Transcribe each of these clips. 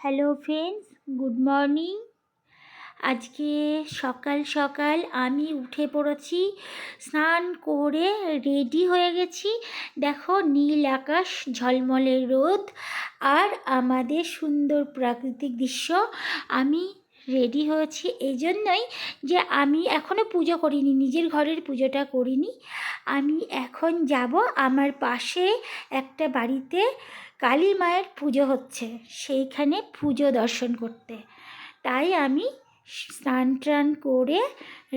Hello friends good morning আজকে সকাল সকাল আমি উঠে পড়েছি, স্নান করে রেডি হয়ে গেছি। দেখো, নীল আকাশ, ঝলমলে রোদ আর আমাদের সুন্দর প্রাকৃতিক দৃশ্য। আমি রেডি হয়েছি এই জন্যই যে আমি এখনও পুজো করিনি, নিজের ঘরের পুজোটা করিনি। আমি এখন যাব আমার পাশে একটা বাড়িতে কালী মায়ের পুজো হচ্ছে, সেইখানে পুজো দর্শন করতে। তাই আমি স্নান টান করে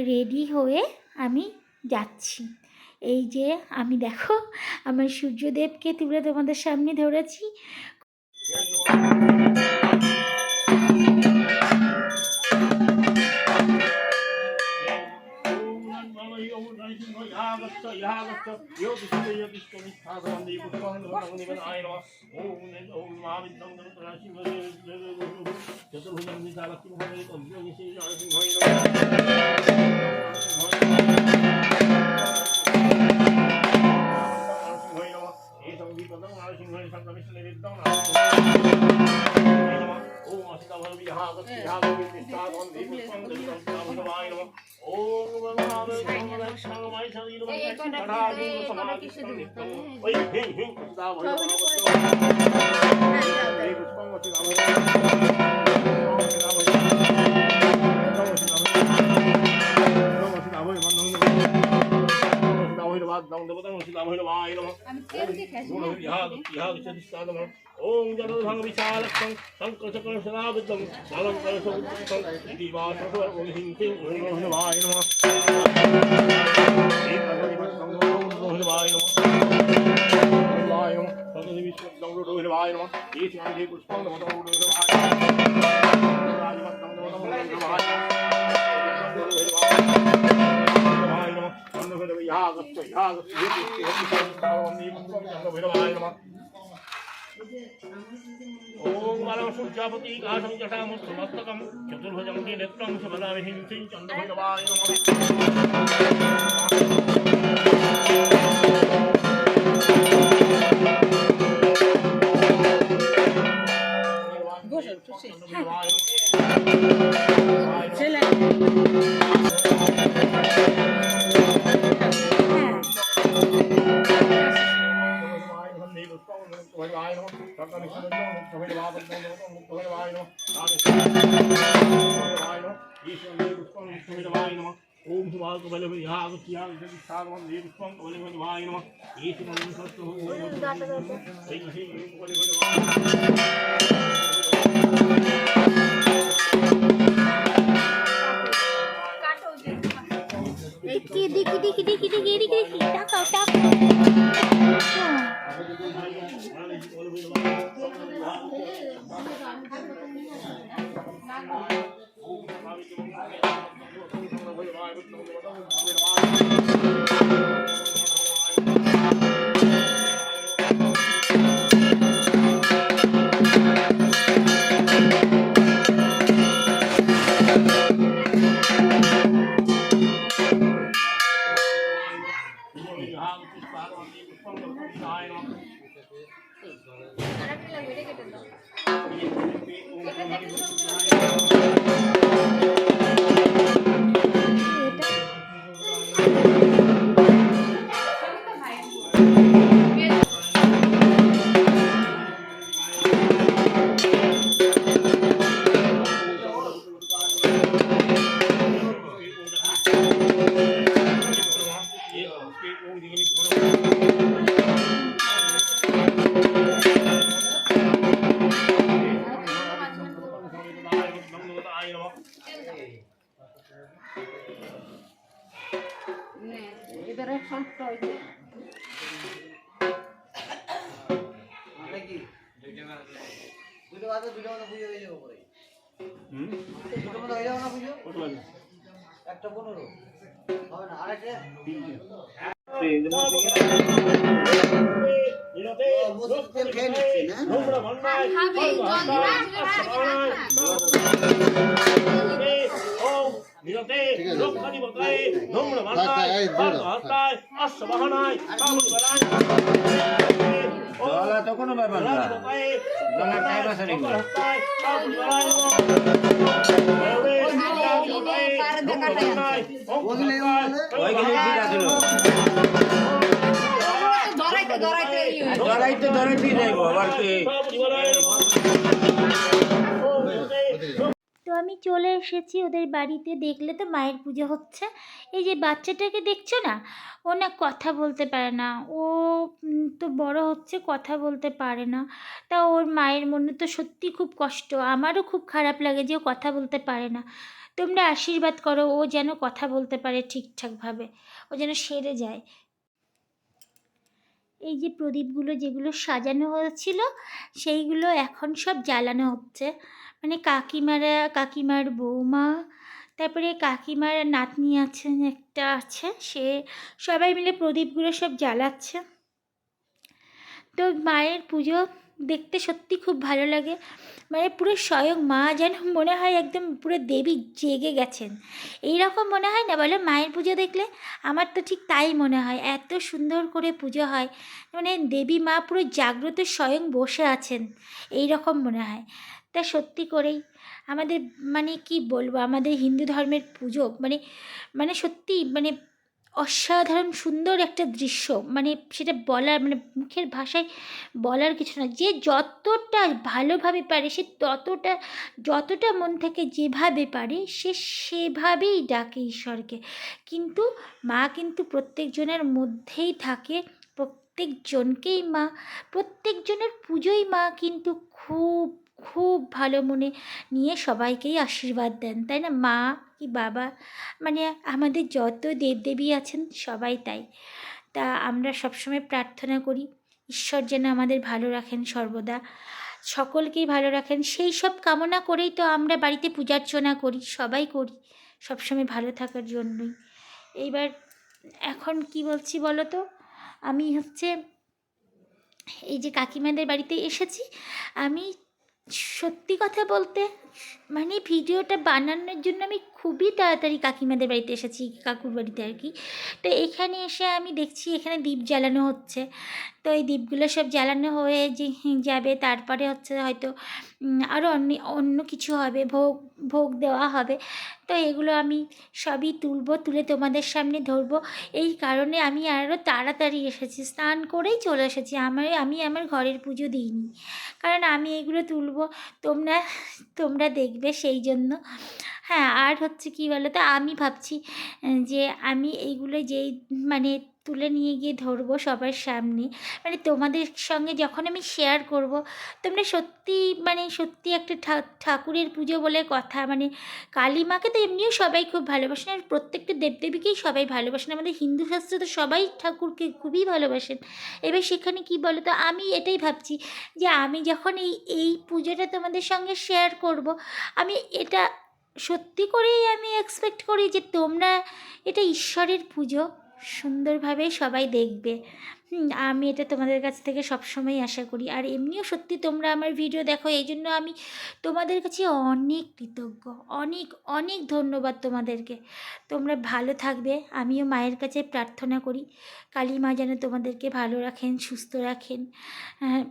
রেডি হয়ে আমি যাচ্ছি। এই যে আমি দেখো, আমার সূর্যদেবকে তুলে তোমাদের সামনে ধরেছি। यहागच्छ यहागच्छ यो विष्णु यो विष्णु निष्ठागरन्दे पुष्पान् भगवन्निवनाय नमः ॐ ॐ महाविद्यं गणतराशिवरे चतुर्भुजं निशालक्ष्मीभवे तद्योनिशेषाय भगवाय नमः ॐ जगदभं विशालक्तं शङ्करचकरशरावृतं नलं करशोत्तं दिवासं हिं किं भगवाय नमः ईशान्ति पुष्पं नमो नमः राजभक्तं नमो नमः పుష్పం నమః నమః ఓం బలం సూర్యాపతి కాశం జటాముస్తమస్తకం చతుర్భుజం నేత్రం శబలామి హింసిం చంద్రభుజవాయ నమః मुक्तवायनो सकलशिवनो मुक्तविदवादनो मुक्तविदवायनो मुक्तविदवायनो ईश्वरने पुष्पं मुक्तविदवायनो ओम सुभाग बल विहाग किया जग सारवं देव पुष्पं बल विदवायनो ईश्वरं सत्तो हो जय श्री बल विदवायनो देखिए देखिए देखिए देखिए देखिए देखिए टाका टाका এবারে শান্ত হয়েছে। দুটো বাজে দুটো মতো পুজো হয়ে যাব। পরে দুটো মতো হয়ে যাব না পুজো? একটা পনেরো। হবে না আরেকটা? খেয়ে নিচ্ছি না? ঠিক রক্ষানি বতায় ধম্র থাক, থাক, এই মাতায় দূরে দাও, হত্যায় অশ্ব বাহনায় কামল বেলায় জলা তো কোনো ব্যাপার না। জলের টাইম আছে নাকি? ওইখানে ঠিক আছিল ধরাইতে ধরাইতে ইয়ে হয়ে যায়। জলাই তো ধরাইতেই যাইব আবার কি? তো আমি চলে এসেছি ওদের বাড়িতে। দেখলে তো মায়ের পুজো হচ্ছে। এই যে বাচ্চাটাকে দেখছ না? ও না কথা বলতে পারে না। ও তো বড় হচ্ছে, কথা বলতে পারে না। তা ওর মায়ের মনে তো সত্যি খুব কষ্ট। আমারও খুব খারাপ লাগে যে ও কথা বলতে পারে না। তোমরা আশীর্বাদ করো, ও যেন কথা বলতে পারে ঠিকঠাকভাবে। ও যেন সেরে যায়। এই যে প্রদীপগুলো যেগুলো সাজানো হয়েছিল, সেইগুলো এখন সব জ্বালানো হচ্ছে। মানে কাকিমারা, কাকিমার বৌমা, তারপরে কাকিমার নাতনি আছেন, একটা আছে, সে সবাই মিলে প্রদীপগুলো সব জ্বালাচ্ছে। তো মায়ের পুজো দেখতে সত্যি খুব ভালো লাগে। মানে পুরো স্বয়ং মা যেন মনে হয় একদম পুরো দেবী জেগে গেছেন। এই রকম মনে হয় না বলো? মায়ের পুজো দেখলে আমার তো ঠিক তাই মনে হয়। এত সুন্দর করে পুজো হয়। মানে দেবী মা পুরো জাগ্রত স্বয়ং বসে আছেন। এই রকম মনে হয়। তা সত্যি করেই? আমাদের মানে কি বলব? আমাদের হিন্দু ধর্মের পুজো মানে মানে সত্যি মানে অসাধারণ সুন্দর একটা দৃশ্য। মানে সেটা বলার মানে মুখের ভাষায় বলার কিছু না। যে যতটা ভালোভাবে পারে, সে ততটা, যতটা মন থেকে যেভাবে পারে, সে সেভাবেই ডাকে ঈশ্বরকে। কিন্তু মা কিন্তু প্রত্যেকজনের মধ্যেই থাকে, প্রত্যেকজনকেই মা, প্রত্যেকজনের পুজোই মা কিন্তু খুব খুব ভালো মনে নিয়ে সবাইকেই আশীর্বাদ দেন, তাই না? মা কি বাবা? মানে আমাদের যত দেবদেবী আছেন সবাই তাই। তা আমরা সবসময় প্রার্থনা করি, ঈশ্বর যেন আমাদের ভালো রাখেন সর্বদা। সকলকেই ভালো রাখেন। সেই সব কামনা করেই তো আমরা বাড়িতে পূজার্চনা করি, সবাই করি, সবসময় ভালো থাকার জন্যই। এইবার এখন কি বলছি বলো তো? আমি হচ্ছে এই যে কাকিমাদের বাড়িতে এসেছি, আমি সত্যি কথা বলতে মানে ভিডিওটা বানানোর জন্য আমি খুবই তাড়াতাড়ি কাকিমাদের বাড়িতে এসেছি, কাকুর বাড়িতে আর কি। তো এখানে এসে আমি দেখছি এখানে দ্বীপ জ্বালানো হচ্ছে। তো এই দ্বীপগুলো সব জ্বালানো হয়ে যে যাবে, তারপরে হচ্ছে হয়তো আরও অন্য অন্য কিছু হবে, ভোগ ভোগ দেওয়া হবে। তো এগুলো আমি সবই তুলবো, তুলে তোমাদের সামনে ধরবো। এই কারণে আমি আরও তাড়াতাড়ি এসেছি, স্নান করেই চলে এসেছি। আমার, আমি আমার ঘরের পুজো দিইনি। কারণ আমি এগুলো তুলবো, তোমরা তোমরা দেখবে সেই জন্য। হ্যাঁ আর হচ্ছে কী বলো তো আমি ভাবছি যে আমি এইগুলো যেই মানে তুলে নিয়ে গিয়ে ধরবো সবার সামনে। মানে তোমাদের সঙ্গে যখন আমি শেয়ার করব, তোমরা সত্যি মানে সত্যি একটা ঠাকুরের পুজো বলে কথা মানে কালী মাকে তো এমনিও সবাই খুব ভালোবাসেন আর প্রত্যেকটা দেবদেবীকেই সবাই ভালোবাসেন। আমাদের হিন্দু শাস্ত্রে তো সবাই ঠাকুরকে খুবই ভালোবাসেন। এবার সেখানে কি বলো তো আমি এটাই ভাবছি যে আমি যখন এই এই পুজোটা তোমাদের সঙ্গে শেয়ার করব, আমি এটা সত্যি করেই আমি এক্সপেক্ট করি যে তোমরা এটা ঈশ্বরের পুজো সুন্দরভাবে সবাই দেখবে। আমি এটা তোমাদের কাছ থেকে সবসময় আশা করি। আর এমনিও সত্যি তোমরা আমার ভিডিও দেখো এই জন্য আমি তোমাদের কাছে অনেক কৃতজ্ঞ। অনেক অনেক ধন্যবাদ তোমাদেরকে। তোমরা ভালো থাকবে আমিও মায়ের কাছে প্রার্থনা করি। কালী মা যেন তোমাদেরকে ভালো রাখেন সুস্থ রাখেন। আহ,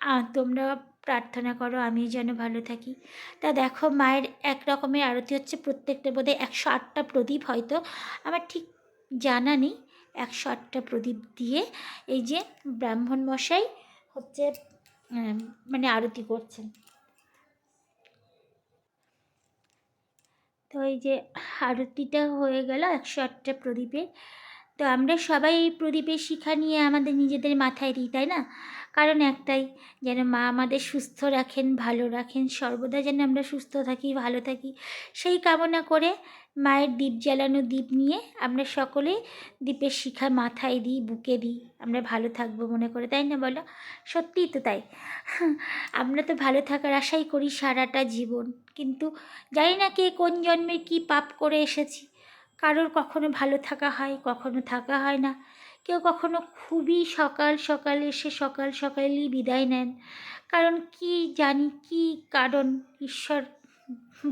আর তোমরা প্রার্থনা করো আমি যেন ভালো থাকি। তা দেখো মায়ের এক রকমের আরতি হচ্ছে প্রত্যেকটা বোধহয় একশো আটটা প্রদীপ হয়তো। আমার ঠিক জানা নেই। একশো আটটা প্রদীপ দিয়ে এই যে ব্রাহ্মণ মশাই হচ্ছে মানে আরতি করছেন। তো এই যে আরতিটা হয়ে গেল একশো আটটা প্রদীপের তো আমরা সবাই এই প্রদীপের শিখা নিয়ে আমাদের নিজেদের মাথায় দিই, তাই না? কারণ একটাই, যেন মা আমাদের সুস্থ রাখেন, ভালো রাখেন, সর্বদা যেন আমরা সুস্থ থাকি, ভালো থাকি। সেই কামনা করে মায়ের দ্বীপ জ্বালানো দ্বীপ নিয়ে আমরা সকলে দ্বীপের শিখা মাথায় দিই, বুকে দিই। আমরা ভালো থাকব মনে করে, তাই না বলো? সত্যিই তো তাই। আমরা তো ভালো থাকার আশাই করি সারাটা জীবন। কিন্তু জানি না কে কোন জন্মে কি পাপ করে এসেছি। কারোর কখনো ভালো থাকা হয়, কখনো থাকা হয় না। কেউ কখনো খুবই সকাল সকাল এসে সকাল সকালই বিদায় নেন। কারণ কি জানি কি কারণ? ঈশ্বর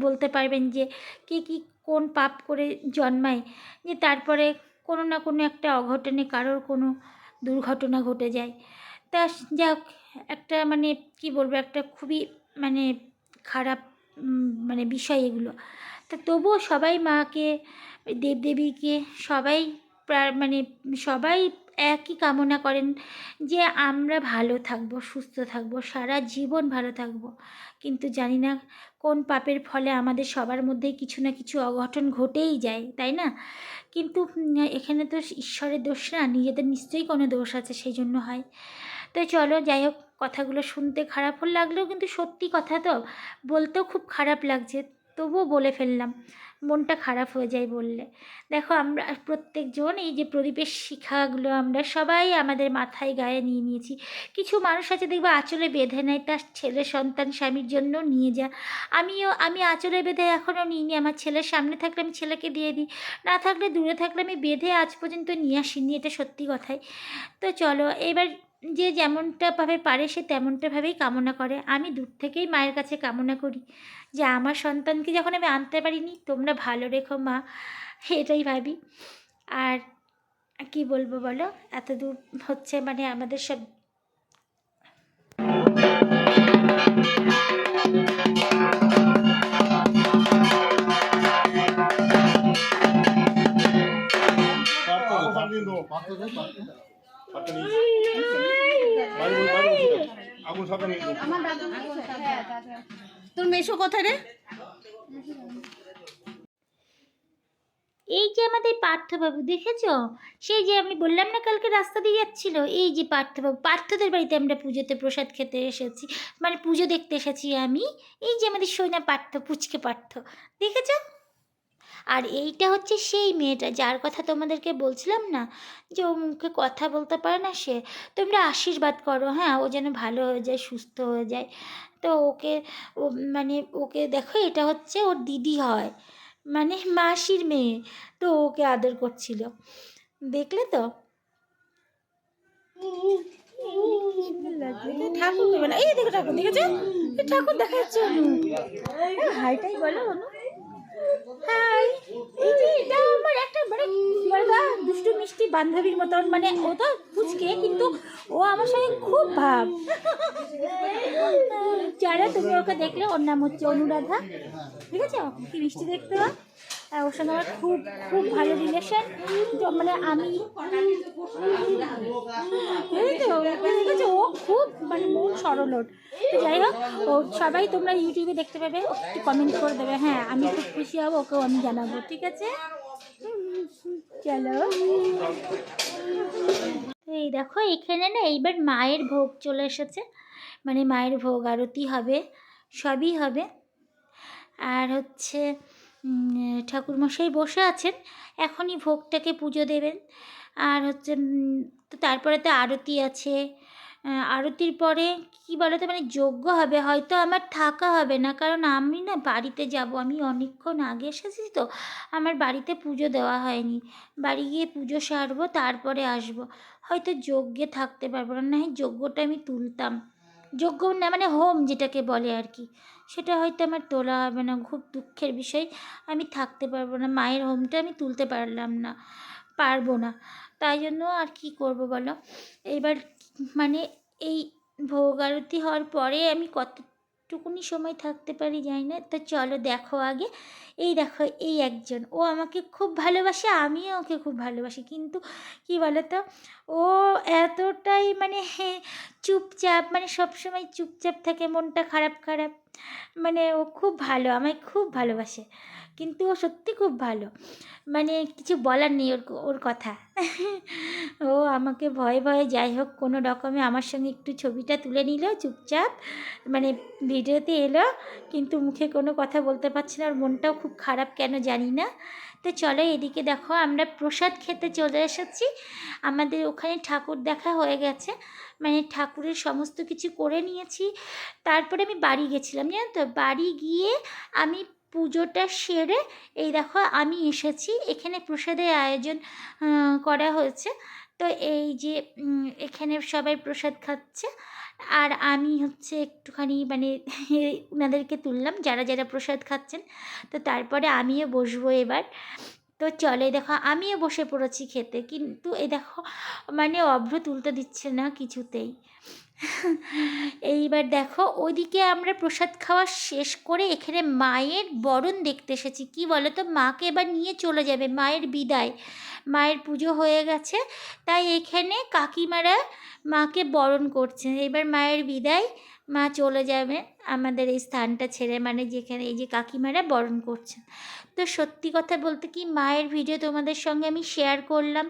বলতে পারবেন যে কে কী কোন পাপ করে জন্মায়, যে তারপরে কোনো না কোনো একটা অঘটনে কারোর কোনো দুর্ঘটনা ঘটে যায়। তা যাক, একটা মানে কি বলব, একটা খুবই মানে খারাপ মানে বিষয় এগুলো। তা তবুও সবাই মাকে, দেবদেবীকে সবাই মানে সবাই একই কামনা করেন যে আমরা ভালো থাকব, সুস্থ থাকব, সারা জীবন ভালো থাকব। কিন্তু জানি না কোন পাপের ফলে আমাদের সবার মধ্যেই কিছু না কিছু অঘটন ঘটেই যায়, তাই না? কিন্তু এখানে তো ঈশ্বরের দোষ না, নিজেদের নিশ্চয়ই কোনো দোষ আছে, সেই জন্য হয়। তো চলো, যাই হোক, কথাগুলো শুনতে খারাপ হল লাগলেও কিন্তু সত্যি কথা তো, বলতেও খুব খারাপ লাগছে, তবুও বলে ফেললাম। মনটা খারাপ হয়ে যায় বললে। দেখো আমরা প্রত্যেকজন এই যে প্রদীপের শিখাগুলো আমরা সবাই আমাদের মাথায় গায়ে নিয়ে নিয়েছি। কিছু মানুষ আছে দেখবে আঁচলে বেঁধে নেয়, তার ছেলে, সন্তান, স্বামীর জন্য নিয়ে যা আমিও, আমি আঁচলে বেঁধে এখনও নিইনি, আমার ছেলের সামনে থাকলে আমি ছেলেকে দিয়ে দিই। না থাকলে দূরে থাকলে আমি বেঁধে আজ পর্যন্ত নিয়ে আসিনি, এটা সত্যি কথাই। তো চলো, এবার যে যেমনটা ভাবে পারে সে তেমনটা ভাবেই কামনা করে। আমি দূর থেকেই মায়ের কাছে কামনা করি যে আমার সন্তানকে যখন আমি আনতে পারিনি, তোমরা ভালো রেখো মা, এটাই ভাবি। আর কি বলব বলো? এত দূর হচ্ছে মানে আমাদের সব তোর মেশো কোথায় রে? এই যে আমাদের পার্থবাবু দেখেছ? সেই যে আমি বললাম না কালকে রাস্তা দিয়ে যাচ্ছিল এই যে পার্থবাবু পার্থদের বাড়িতে আমরা পুজোতে প্রসাদ খেতে এসেছি মানে পুজো দেখতে এসেছি আমি। এই যে আমাদের সৈনা পার্থ পুচকে পার্থ দেখেছ? আর এইটা হচ্ছে সেই মেয়েটা, যার কথা তোমাদেরকে বলছিলাম না যে ও মুখে কথা বলতে পারে না সে, তোমরা আশীর্বাদ করো হ্যাঁ ও যেন ভালো হয়ে যায়, সুস্থ হয়ে যায়। তো ওকে, ও মানে ওকে দেখো, এটা হচ্ছে ওর দিদি হয় মানে মাসির মেয়ে, তো ওকে আদর করছিল। দেখলে তো? ঠাকুর এই দেখো, ঠাকুর ঠাকুর দেখা যাচ্ছে অনু হাইটাই বলো। হাই। এটা আমার একটা মানে দুষ্টু মিষ্টি বান্ধবীর মতন। মানে ও তো ফুচকে, কিন্তু ও আমার সঙ্গে খুব ভাব। যারা তুমি ওকে দেখলে। ওর নাম হচ্ছে অনুরাধা। ঠিক আছে? কি মিষ্টি দেখতে আর ওর সঙ্গে আমার খুব খুব ভালো রিলেশন মানে আমি আছে, ও খুব মানে মন সরল তো যাই হোক, ও সবাই তোমরা ইউটিউবে দেখতে পাবে একটু কমেন্ট করে দেবে। হ্যাঁ আমি খুব খুশি হব, ওকেও আমি জানাব, ঠিক আছে? চলো। এই দেখো, এখানে না এইবার মায়ের ভোগ চলে এসেছে। মানে মায়ের ভোগ, আরতি হবে, সবই হবে। আর হচ্ছে ঠাকুরমশাই বসে আছেন। এখনই ভোগটাকে পুজো দেবেন। আর হচ্ছে তো তারপরে তো আরতি আছে। আরতির পরে কি বলো তো মানে যজ্ঞ হবে, হয়তো আমার থাকা হবে না। কারণ আমি না বাড়িতে যাব, আমি অনেকক্ষণ আগে এসেছি তো, আমার বাড়িতে পুজো দেওয়া হয়নি। বাড়ি গিয়ে পুজো সারবো, তারপরে আসব। হয়তো যজ্ঞে থাকতে পারব না না হয় যজ্ঞটা আমি তুলতাম। যজ্ঞ না মানে হোম যেটাকে বলে আর কি। সেটা হয়তো আমার তোলা হবে না, খুব দুঃখের বিষয়। আমি থাকতে পারব না, মায়ের হোমটা আমি তুলতে পারলাম না, পারব না। তাই জন্য আর কি করব বলো? এবার মানে এই ভোগ আরতি হওয়ার পরে আমি কতটুকুনি সময় থাকতে পারি যাই না। তো চলো দেখো আগে। এই দেখো এই একজন। ও আমাকে খুব ভালোবাসে আমিও ওকে খুব ভালোবাসি। কিন্তু কি বলো তো ও এতটাই মানে হ্যাঁ, চুপচাপ মানে সবসময় চুপচাপ থাকে মনটা খারাপ খারাপ। মানে ও খুব ভালো আমায় খুব ভালোবাসে। কিন্তু ও সত্যি খুব ভালো। মানে কিছু বলার নেই ওর ওর কথা। ও আমাকে ভয়ে ভয়ে যাই হোক, কোনো রকমে আমার সঙ্গে একটু ছবিটা তুলে নিল, চুপচাপ মানে ভিডিওতে এলো, কিন্তু মুখে কোনো কথা বলতে পারছি না, ওর মনটাও খুব খারাপ, কেন জানি না। তো চলো এদিকে দেখো, আমরা প্রসাদ খেতে চলে এসেছি। আমাদের ওখানে ঠাকুর দেখা হয়ে গেছে। মানে ঠাকুরের সমস্ত কিছু করে নিয়েছি। তারপরে আমি বাড়ি গেছিলাম, জানো তো? বাড়ি গিয়ে আমি পুজোটা সেরে এই দেখো আমি এসেছি। এখানে প্রসাদের আয়োজন করা হয়েছে। তো এই যে এখানে সবাই প্রসাদ খাচ্ছে। আর আমি হচ্ছে একটুখানি মানে ওনাদেরকে তুললাম, যারা যারা প্রসাদ খাচ্ছেন। তো তারপরে আমিও বসবো এবার। তো চলে দেখো, আমিও বসে পড়েছি খেতে, কিন্তু এই দেখো মানে অভ্র তুলতে দিচ্ছে না কিছুতেই। এইবার দেখো, ওইদিকে আমরা প্রসাদ খাওয়া শেষ করে এখানে মায়ের বরণ দেখতে এসেছি। কি বলো তো মাকে এবার নিয়ে চলে যাবে, মায়ের বিদায়। মায়ের পুজো হয়ে গেছে, তাই এখানে কাকিমারা মাকে বরণ করছে। এবার মায়ের বিদায় মা চলে যাবে আমাদের এই স্থানটা ছেড়ে মানে যেখানে এই যে কাকিমারা বরণ করছেন। তো সত্যি কথা বলতে কি মায়ের ভিডিও তোমাদের সঙ্গে আমি শেয়ার করলাম।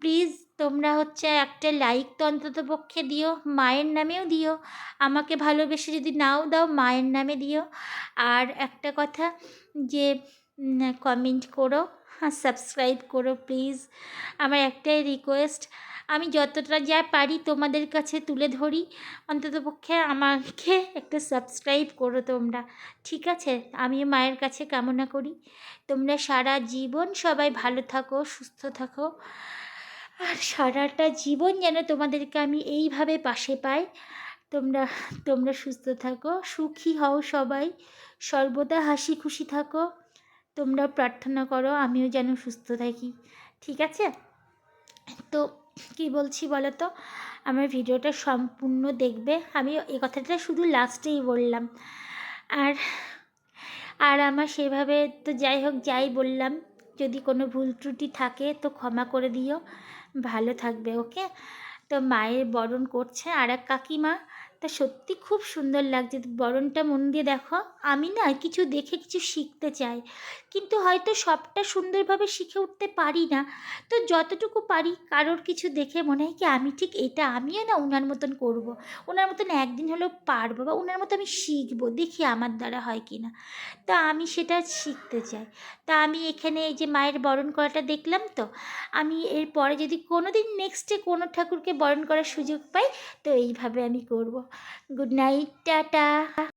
প্লিজ তোমরা হচ্ছে একটা লাইক তো অন্তত পক্ষে দিও, মায়ের নামেও দিও। আমাকে ভালোবেসে যদি নাও দাও, মায়ের নামে দিও। আর একটা কথা যে কমেন্ট করো সাবস্ক্রাইব করো প্লিজ আমার একটাই রিকোয়েস্ট আমি যতটা যা পারি তোমাদের কাছে তুলে ধরি। অন্ততপক্ষে আমাকে একটা সাবস্ক্রাইব করো তোমরা। ঠিক আছে? আমি মায়ের কাছে কামনা করি। তোমরা সারা জীবন সবাই ভালো থাকো, সুস্থ থাকো। আর সারাটা জীবন যেন তোমাদেরকে আমি এইভাবে পাশে পাই। তোমরা তোমরা সুস্থ থাকো, সুখী হও সবাই। সর্বদা হাসি খুশি থাকো। তোমরা প্রার্থনা করো, আমিও যেন সুস্থ থাকি। ঠিক আছে? তো কি বলছি বলো তো আমার ভিডিওটা সম্পূর্ণ দেখবে। আমি এই কথাটা শুধু লাস্টেই বললাম। আর আর আমার সেভাবে তো যাই হোক, যাই বললাম। যদি কোনো ভুল ত্রুটি থাকে তো ক্ষমা করে দিও। ভালো থাকবে ওকে তো মায়ের বরণ করছে। আর এক কাকিমা তা সত্যি খুব সুন্দর লাগছে। বরণটা মন দিয়ে দেখো। আমি না কিছু দেখে কিছু শিখতে চাই। কিন্তু হয়তো সবটা সুন্দরভাবে শিখে উঠতে পারি না। তো যতটুকু পারি কারোর কিছু দেখে মনে হয় কি আমি ঠিক এটা আমিও না ওনার মতন করব। ওনার মতন একদিন হলেও পারব বা ওনার মতো আমি শিখব, দেখি আমার দ্বারা হয় কি না। তা আমি সেটা শিখতে চাই। তা আমি এখানে এই যে মায়ের বরণ করাটা দেখলাম তো, আমি এরপরে যদি কোনো দিন নেক্সটে কোনো ঠাকুরকে বরণ করার সুযোগ পাই, তো এইভাবে আমি করব। Good night tata